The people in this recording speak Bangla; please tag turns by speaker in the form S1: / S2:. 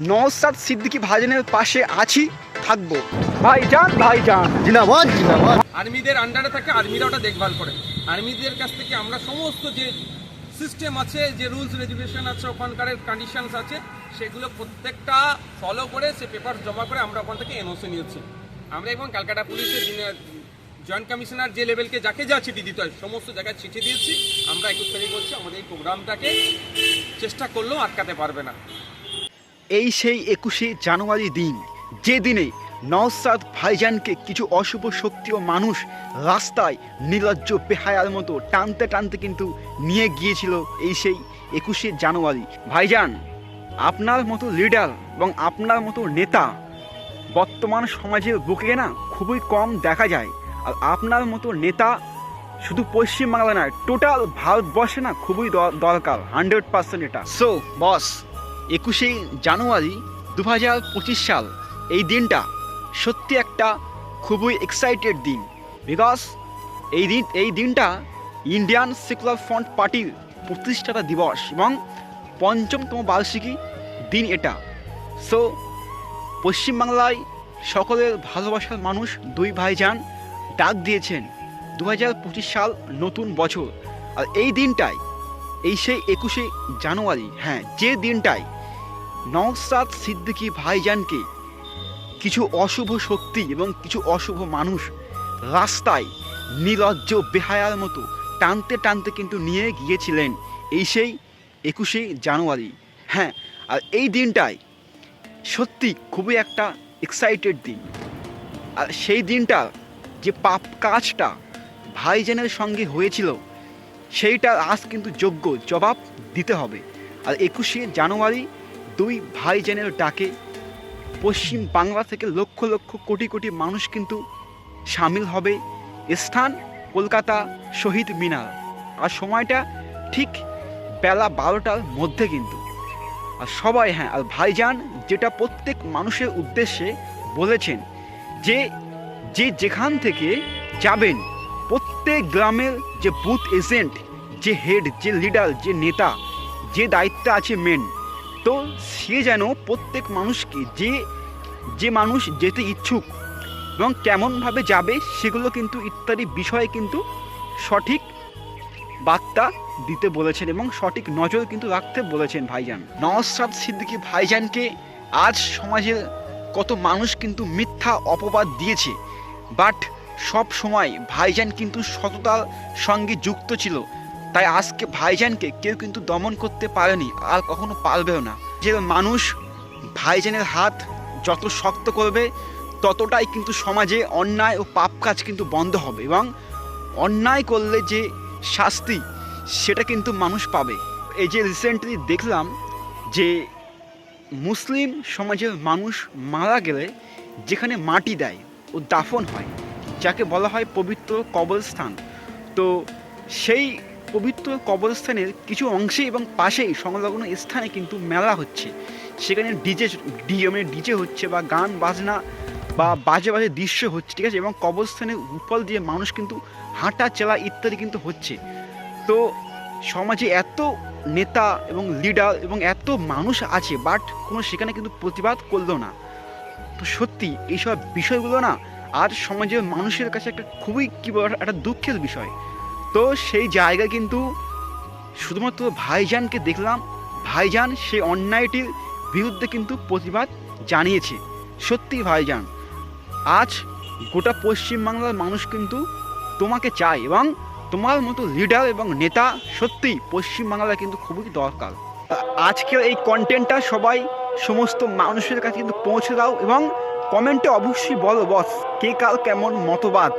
S1: নওসাদ সিদ্দিকি ভাইজানের পাশে আছি থাকব। ভাইজান ভাইজান।
S2: জিন্দাবাদ জিন্দাবাদ।
S3: আর্মিদের আন্ডারে থাকে আর্মিরা ওটা দেখভাল করে। আর্মিদের কাছ থেকে আমরা সমস্ত যে সিস্টেম আছে যে রুলস রেগুলেশন আছে ওখানকার কন্ডিশনস আছে সেগুলো প্রত্যেকটা ফলো করে সে পেপার জমা করে আমরা ওখান থেকে এনওসি নিয়েছি। আমরা এবং ক্যালকাটা পুলিশের জয়েন্ট কমিশনার যে লেভেলকে যাকে যা চিঠি দিতে হয় সমস্ত জায়গায় চিঠি দিয়েছি। আমরা একুশ তারিখ হচ্ছে আমাদের এই প্রোগ্রামটাকে চেষ্টা করলেও আটকাতে পারবে না।
S1: এই সেই একুশে জানুয়ারি দিন, যে দিনে নওসাদ ভাইজানকে কিছু অশুভ শক্তি ও মানুষ রাস্তায় নির্লজ্জ বেহায়ার মতো টানতে টানতে কিন্তু নিয়ে গিয়েছিল এই সেই একুশে জানুয়ারি। ভাইজান, আপনার মতো লিডার এবং আপনার মতো নেতা বর্তমান সমাজের বুকে না খুবই কম দেখা যায়। আর আপনার মতো নেতা শুধু পশ্চিমবাংলা নয়, টোটাল ভারতবর্ষে না খুবই দরকার হান্ড্রেড পার্সেন্ট এটা। সো বস একুশে জানুয়ারি দু হাজার পঁচিশ সাল। এই দিনটা সত্যি একটা খুবই এক্সাইটেড দিন। বিকজ এই দিন, এই দিনটা ইন্ডিয়ান সেকুলার ফ্রন্ট পার্টির প্রতিষ্ঠাতা দিবস এবং পঞ্চমতম বার্ষিকী দিন এটা। সো পশ্চিমবাংলায় সকলের ভালোবাসার মানুষ দুই ভাইজান ডাক দিয়েছেন দু হাজার পঁচিশ সাল নতুন বছর। আর এই দিনটাই, এই সেই একুশে জানুয়ারি হ্যাঁ যে দিনটায় নওসাদ সিদ্দিকী ভাইজানকে কিছু অশুভ শক্তি এবং কিছু অশুভ মানুষ রাস্তায় নির্লজ্জ বেহায়ার মতো টানতে টানতে কিন্তু নিয়ে গিয়েছিলেন এই সেই একুশে জানুয়ারি। হ্যাঁ আর এই দিনটায় সত্যি খুবই একটা এক্সাইটেড দিন। আর সেই দিনটা যে পাপ কাজটা ভাইজানের সঙ্গে হয়েছিল সেইটা আজ কিন্তু যোগ্য জবাব দিতে হবে। আর একুশে জানুয়ারি দুই ভাইজানের ডাকে পশ্চিম বাংলা থেকে লক্ষ লক্ষ কোটি কোটি মানুষ কিন্তু সামিল হবে স্থান কলকাতা শহীদ মিনার। আর সময়টা ঠিক বেলা বারোটার মধ্যে কিন্তু। আর সবাই হ্যাঁ আর ভাইজান যেটা প্রত্যেক মানুষের উদ্দেশ্যে বলেছেন যে যে যেখান থেকে যাবেন, প্রত্যেক গ্রামের যে বুথ এজেন্ট যে হেড যে লিডার যে নেতা, যে দায়িত্বে আছে মেন তো সে যেন প্রত্যেক মানুষকে যে যে মানুষ যেতে ইচ্ছুক এবং কেমনভাবে যাবে সেগুলো কিন্তু ইত্যাদি বিষয়ে কিন্তু সঠিক বার্তা দিতে বলেছেন এবং সঠিক নজর কিন্তু রাখতে বলেছেন ভাইজান। নওয়াজ সিদ্দিকী ভাইজানকে আজ সমাজের কত মানুষ কিন্তু মিথ্যা অপবাদ দিয়েছে বাট সব সময় ভাইজান কিন্তু সততার সঙ্গে যুক্ত ছিল। তাই আজকে ভাইজানকে কেউ কিন্তু দমন করতে পারেনি, আর কখনো পারবেও না। যে মানুষ ভাইজানের হাত যত শক্ত করবে, ততটাই কিন্তু সমাজে অন্যায় ও পাপ কাজ কিন্তু বন্ধ হবে এবং অন্যায় করলে যে শাস্তি, সেটা কিন্তু মানুষ পাবে। এই যে রিসেন্টলি দেখলাম যে মুসলিম সমাজের মানুষ মারা গেলে যেখানে মাটি দেয় ও দাফন হয়, যাকে বলা হয় পবিত্র কবরস্থান, তো সেই পবিত্র কবরস্থানের কিছু অংশে এবং পাশেই সংলগ্ন স্থানে কিন্তু মেলা হচ্ছে। সেখানে ডিজে ডিজে মানে ডিজে হচ্ছে বা গান, বাজনা বা বাজে বাজে দৃশ্য হচ্ছে, ঠিক আছে? এবং কবরস্থানের উপল দিয়ে মানুষ কিন্তু হাঁটা, চেলা ইত্যাদি কিন্তু হচ্ছে। তো সমাজে এত নেতা এবং লিডার এবং এত মানুষ আছে বাট কোনো সেখানে কিন্তু প্রতিবাদ করল না। তো সত্যি, এইসব বিষয়গুলো না, আর সমাজের মানুষের কাছে একটা খুবই কী একটা দুঃখের বিষয়। তো সেই জায়গায় কিন্তু শুধুমাত্র ভাইজানকে দেখলাম। ভাইজান সেই অন্যায়টির বিরুদ্ধে কিন্তু প্রতিবাদ জানিয়েছে। সত্যি ভাইজান, আজ গোটা পশ্চিমবাংলার মানুষ কিন্তু তোমাকে চায় এবং তোমার মতো লিডার এবং নেতা সত্যিই পশ্চিমবাংলায় কিন্তু খুবই দরকার। আজকের এই কন্টেন্টটা সবাই সমস্ত মানুষের কাছে কিন্তু পৌঁছে দাও এবং কমেন্টে অবশ্যই বলো বস কে কার কেমন মতবাদ?